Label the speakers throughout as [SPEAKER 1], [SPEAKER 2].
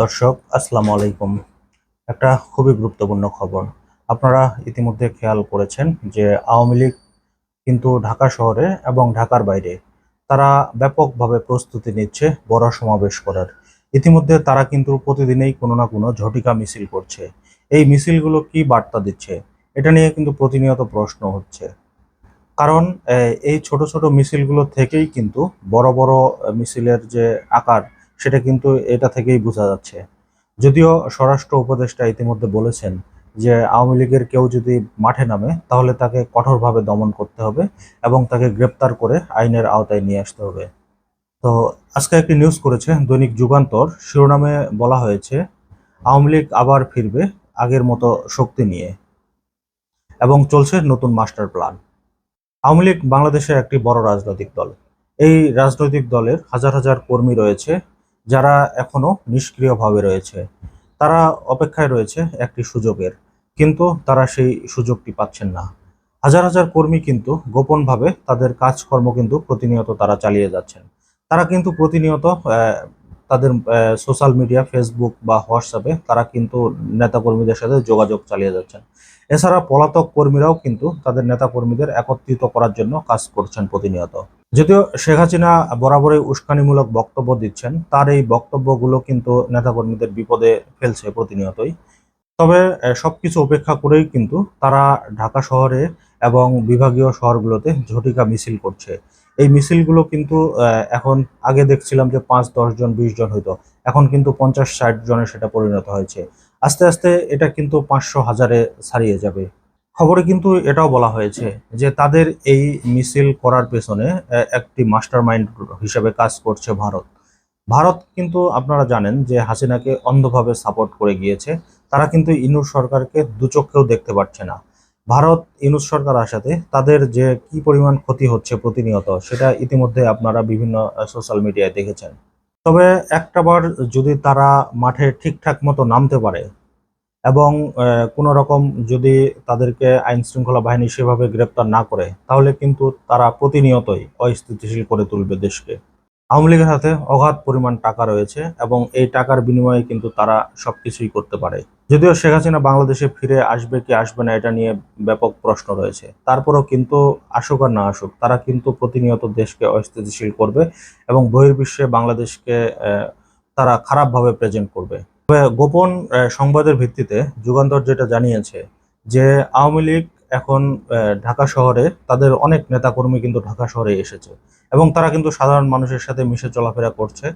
[SPEAKER 1] দর্শক, আসসালামু আলাইকুম। একটা খুবই গুরুত্বপূর্ণ খবর। আপনারা ইতিমধ্যে খেয়াল করেছেন যে আওয়ামী লীগ কিন্তু ঢাকা শহরে এবং ঢাকার বাইরে তারা ব্যাপকভাবে প্রস্তুতি নিচ্ছে বড় সমাবেশ করার। ইতিমধ্যে তারা কিন্তু প্রতিদিনেই কোনো না কোনো ঝটিকা মিছিল করছে। এই মিছিলগুলো কি বার্তা দিচ্ছে? এটা নিয়ে কিন্তু প্রতিনিয়ত প্রশ্ন হচ্ছে। কারণ এই ছোট ছোট মিছিলগুলো থেকেই কিন্তু বড় বড় মিছিলের যে আকার সেটা কিন্তু এটা থেকেই বোঝা যাচ্ছে। যদিও স্বরাষ্ট্র উপদেষ্টা ইতিমধ্যে বলেছেন যে আওয়ামী লীগের কেউ যদি মাঠে নামে, তাহলে তাকে কঠোরভাবে দমন করতে হবে এবং তাকে গ্রেপ্তার করে আইনের আওতায় নিয়ে আসতে হবে। তো আজকে একটি নিউজ করেছে দৈনিক যুগান্তর। শিরোনামে বলা হয়েছে, আওয়ামী লীগ আবার ফিরবে আগের মতো শক্তি নিয়ে এবং চলছে নতুন মাস্টার প্ল্যান। আওয়ামী লীগ বাংলাদেশের একটি বড় রাজনৈতিক দল। এই রাজনৈতিক দলের হাজার হাজার কর্মী রয়েছে। যারা এখনও নিষ্ক্রিয়ভাবে রয়েছে, তারা অপেক্ষায় রয়েছে একটি সুযোগের, কিন্তু তারা সেই সুযোগটি পাচ্ছেন না। হাজার হাজার কর্মী কিন্তু গোপনভাবে তাদের কাজকর্ম কিন্তু প্রতিনিয়ত তারা চালিয়ে যাচ্ছেন। তারা কিন্তু প্রতিনিয়ত তাদের সোশ্যাল মিডিয়া ফেসবুক বা হোয়াটসঅ্যাপে তারা কিন্তু নেতাকর্মীদের সাথে যোগাযোগ চালিয়ে যাচ্ছেন। এছাড়া পলাতক কর্মীরাও কিন্তু তাদের নেতাকর্মীদের একত্রিত করার জন্য কাজ করছেন প্রতিনিয়ত। যদিও শেখ হাসিনা বরাবরই উস্কানিমূলক বক্তব্য দিচ্ছেন তার এই বক্তব্যগুলো কিন্তু নেতাকর্মীদের বিপদে ফেলছে প্রতিনিয়তই। তবে আহ, সবকিছু উপেক্ষা করেই কিন্তু তারা ঢাকা শহরে এবং বিভাগীয় শহরগুলোতে ঝটিকা মিছিল করছে। এই মিছিলগুলো কিন্তু এখন আগে দেখছিলাম যে পাঁচ দশ জন বিশ জন হইতো। এখন কিন্তু পঞ্চাশ ষাট জনে সেটা পরিণত হয়েছে। আস্তে আস্তে এটা কিন্তু পাঁচশো হাজারে ছাড়িয়ে যাবে। খবরে কিন্তু এটাও বলা হয়েছে যে তাদের এই মিছিল করার পেছনে একটি মাস্টার মাইন্ড হিসেবে কাজ করছে ভারত। ভারত কিন্তু আপনারা জানেন যে হাসিনাকে অন্ধভাবে সাপোর্ট করে গিয়েছে। তারা কিন্তু ইনুর সরকারকে দুচক্ষেও দেখতে পাচ্ছে না। ভারত ইনুস সরকার আসাতে তাদের যে কি পরিমাণ ক্ষতি হচ্ছে প্রতিনিয়ত, সেটা ইতিমধ্যে আপনারা বিভিন্ন সোশ্যাল মিডিয়ায় দেখেছেন। তবে একটাবার যদি তারা মাঠে ঠিকঠাক মতো নামতে পারে এবং কোনো রকম যদি তাদেরকে আইন শৃঙ্খলা বাহিনী সেভাবে গ্রেপ্তার না করে, তাহলে কিন্তু তারা প্রতিনিয়তই অস্থিতিশীল করে তুলবে দেশকে। আওয়ামী লীগের হাতে অগাধ পরিমাণ টাকা রয়েছে এবং এই টাকার বিনিময়ে কিন্তু তারা সবকিছুই করতে পারে। যদিও শেখ হাসিনা বাংলাদেশে ফিরে আসবে কি আসবে না এটা নিয়ে ব্যাপক প্রশ্ন রয়েছে। তারপরেও কিন্তু আসুক আর না আসুক, তারা কিন্তু প্রতিনিয়ত দেশকে অস্থিতিশীল করবে এবং বহির্বিশ্বে বাংলাদেশকে তারা খারাপভাবে প্রেজেন্ট করবে। গোপন সংবাদের ভিত্তিতে যুগান্তর যেটা জানিয়েছে যে আওয়ামী লীগ এখন ঢাকা শহরে তাদের অনেক নেতাকর্মী কিন্তু ঢাকা শহরে এসেছে এবং তারা কিন্তু সাধারণ মানুষের সাথে মিশে চলাফেরা করছে।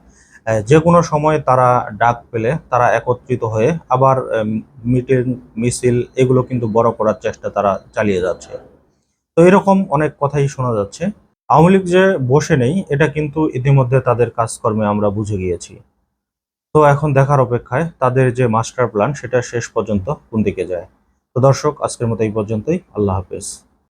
[SPEAKER 1] যে কোনো সময় তারা ডাক পেলে তারা একত্রিত হয়ে আবার মিটিং, মিছিল এগুলো কিন্তু বড় করার চেষ্টা তারা চালিয়ে যাচ্ছে। তো এরকম অনেক কথাই শোনা যাচ্ছে। আওয়ামী লীগ যে বসে নেই, এটা কিন্তু ইতিমধ্যে তাদের কাজকর্মে আমরা বুঝে গিয়েছি। তো এখন দেখার অপেক্ষায় তাদের যে মাস্টার প্ল্যান সেটা শেষ পর্যন্ত কোন দিকে যায়? তো দর্শক, আজকের মতো এই পর্যন্তই। আল্লাহ হাফেজ।